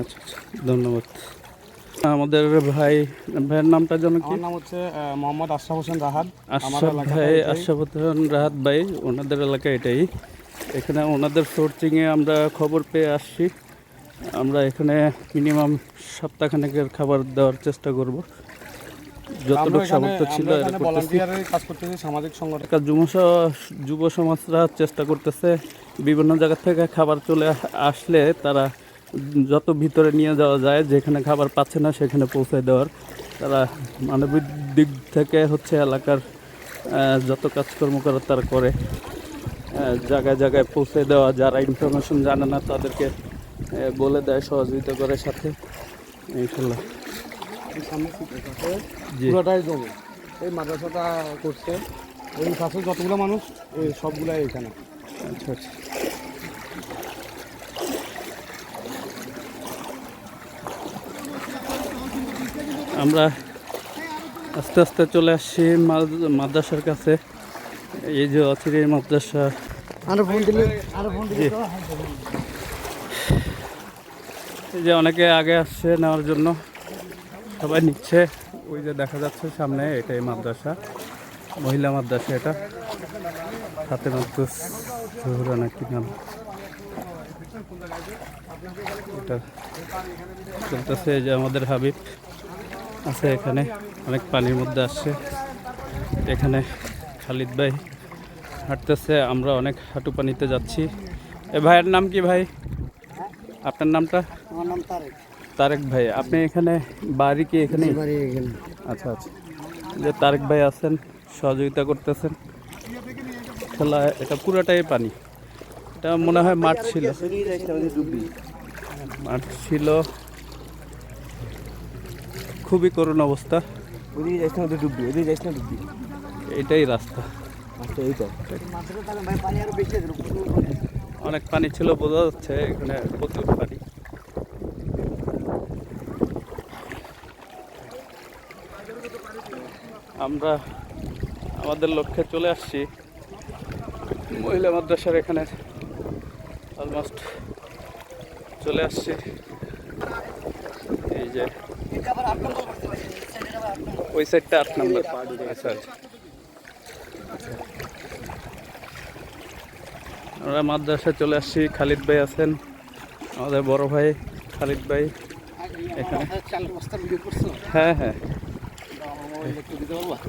আচ্ছা আচ্ছা ধন্যবাদ। আমাদের ভাই ভাইয়ের নামটা যেন কি? নাম হচ্ছে মোহাম্মদ আশরাফ হোসেন রাহাত। আশরাফ ভাই আশরাফ হোসেন রাহাত ভাই ওনাদের এলাকা এটাই। এখানে ওনাদের সোর্সিংয়ে আমরা খবর পেয়ে আসছি। আমরা এখানে মিনিমাম সপ্তাহখানেকের খাবার দেওয়ার চেষ্টা করব। যতটুকু সামর্থ্য ছিল কাজ করতেছি সামাজিক সংগঠন যুব সমাজরা চেষ্টা করতেছে বিভিন্ন জায়গা থেকে খাবার চলে আসলে তারা যত ভিতরে নিয়ে যাওয়া যায় যেখানে খাবার পাচ্ছে না সেখানে পৌঁছে দেওয়ার। তারা মানবিক দিক থেকে হচ্ছে এলাকার যত কাজকর্ম করার তারা করে। জায়গায় জায়গায় পৌঁছে দেওয়া যারা ইনফরমেশন জানে না তাদেরকে বলে দেয় সহযোগিতা করে সাথে। ইনশাল্লাহ। পুরোটাই জমি। এই মাদ্রাসাটা করছে। এই পাশে যতগুলো মানুষ এই সবগুলাই এখানে। আচ্ছা আচ্ছা। আমরা আস্তে আস্তে চলে আসছি মাদ্রাসার কাছে। এই যে অচিরে মাদ্রাসা। আরও ফোন দিলে আরও ফোন জি। এই যে অনেকে আগে আসছে নেওয়ার জন্য। সবাই নিচ্ছে। ওই যে দেখা যাচ্ছে সামনে, এটাই মাদ্রাসা। মহিলা মাদ্রাসা এটা। হাতে জোহরা নাকি নাম এটা চলতেছে যে আমাদের হাবিব আছে এখানে। অনেক পানির মধ্যে আসছে। এখানে খালিদ ভাই হাঁটতেছে, আমরা অনেক হাঁটু পানিতে যাচ্ছি। এ ভাইয়ের নাম কি ভাই? আপনার নামটা? আমার নাম তারেক। তারেক ভাই আপনি এখানে বাড়ি কি এখানে? আচ্ছা আচ্ছা। যে তারেক ভাই আছেন সহযোগিতা করতেছেন। খেলা এটা পুরোটাই পানি। এটা মনে হয় মাঠ ছিল। মাঠ ছিল। খুবই করুণ অবস্থা। এটাই রাস্তা। অনেক পানি ছিল বোঝা যাচ্ছে এখানে প্রচুর পানি। আমরা আমাদের লক্ষ্যে চলে আসছি মহিলা মাদ্রাসার এখানে। অলমোস্ট চলে আসছি। এই যে ওই সাইডটা আট নম্বর। আচ্ছা। আমরা মাদ্রাসায় চলে আসছি। খালিদ ভাই আছেন আমাদের বড় ভাই খালিদ ভাই। এখানে। চাল বস্তা ভিডিও করছ হ্যাঁ হ্যাঁ। oyundaki bir de var.